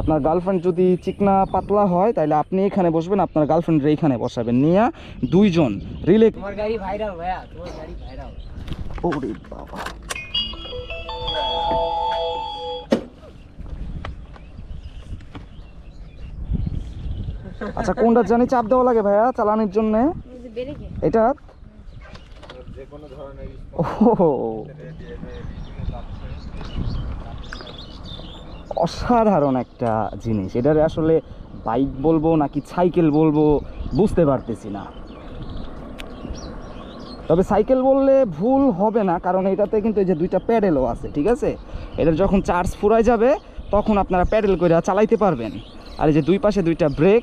আপনার গার্লফ্রেন্ড যদি চিকনা পাতলা হয় তাহলে আপনি এখানে বসবেন আপনার গার্লফ্রেন্ডের এইখানে বসাবেন নিয়ে দুইজন রিলে তোমার গাড়ি ভাইরাল ভাইয়া তোমার গাড়ি ভাইরাল ওরে বাবা আচ্ছা কোনটা জানি চাপ দেওয়া লাগে ভাইয়া চালানোর জন্য এটা ও অসাধারণ একটা জিনিস। এটারে আসলে বাইক বলব নাকি সাইকেল বলব, বুঝতে পারতেছি না। তবে সাইকেল বললে ভুল হবে না, কারণ এটাতে কিন্তু এই যে দুইটা প্যাডেলও আছে, ঠিক আছে? এটার যখন চার্জ ফুরাই যাবে, তখন আপনারা প্যাডেল করে চালাইতে পারবেন। আর এই যে দুই পাশে দুইটা ব্রেক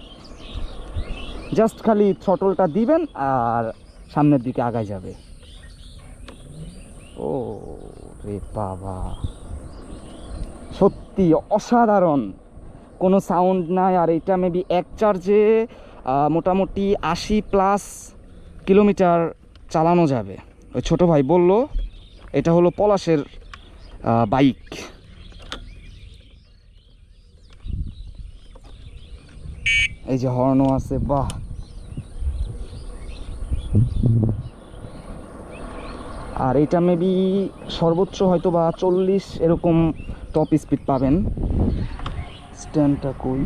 জাস্ট খালি থ্রটলটা দিবেন আর সামনের দিকে আগায় যাবে। ও রে বাবা! সত্যি অসাধারণ। কোনো সাউন্ড নাই, আর এটা মেবি এক চার্জে মোটামুটি আশি প্লাস কিলোমিটার চালানো যাবে। ওই ছোটো ভাই বলল, এটা হলো পলাশের বাইক এই যে হর্নও আছে, বাহ! আর এটা মেবি সর্বোচ্চ হয়তো বা চল্লিশ এরকম টপ স্পিড পাবেন। স্ট্যান্ডটা কই?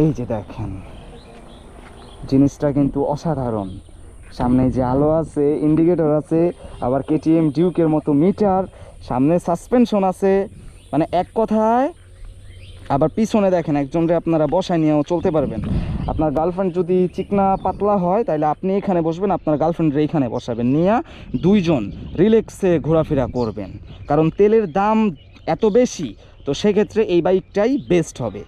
এই যে দেখেন, জিনিসটা কিন্তু অসাধারণ। সামনে যে আলো আছে ইন্ডিকেটর আছে, আবার কেটিএম ডিউকের মতো মিটার সামনে সাসপেনশন আছে। মানে এক কথায় আবার পিছনে দেখেন একজনকে আপনারা বসায় নিয়েও চলতে পারবেন। আপনার গার্লফ্রেন্ড যদি চিকনা পাতলা হয় তাহলে আপনি এখানে বসবেন, আপনার গার্লফ্রেন্ডের এইখানে বসাবেন। নিয়ে দুইজন রিল্যাক্সে ঘোরাফেরা করবেন। কারণ তেলের দাম এত বেশি, তো সেক্ষেত্রে এই বাইকটাই বেস্ট হবে।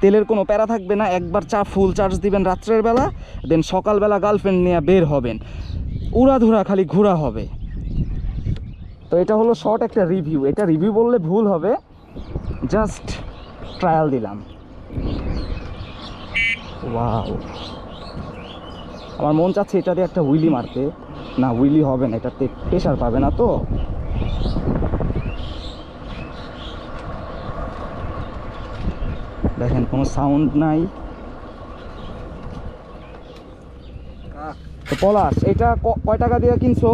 তেলের কোনো প্যারা থাকবে না, একবার চা ফুল চার্জ দিবেন রাত্রের বেলা দেন সকালবেলা গার্লফ্রেন্ড নিয়ে বের হবেন। উড়াধুরা খালি ঘোরা হবে। তো এটা হলো শর্ট একটা রিভিউ এটা রিভিউ বললে ভুল হবে। জাস্ট ট্রায়াল দিলাম। ওয়াও আমার মন চাচ্ছে এটা দিয়ে একটা হুইলি মারতে। না হুইলি হবে না এটাতে প্রেশার পাবে না তো। দেখেন কোনো সাউন্ড নাই। তো পলাশ এটা কয় টাকা দিয়ে কিনছো?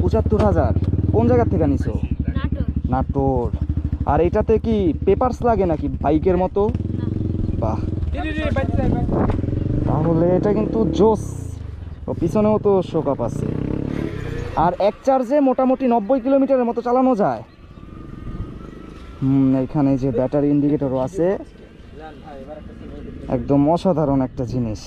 পঁচাত্তর হাজার। কোন জায়গার থেকে নিছো? নাটোর। আর এটাতে কি পেপারস লাগে নাকি? বাইকের মতো? বাহ। তাহলে এটা কিন্তু জোস। ও, পিছনেও তো শোকাপ আছে। আর এক চার্জে মোটামুটি নব্বই কিলোমিটারের মতো চালানো যায়। হুম, এখানে যে ব্যাটারি ইন্ডিকেটরও আছে। একদম অসাধারণ একটা জিনিস।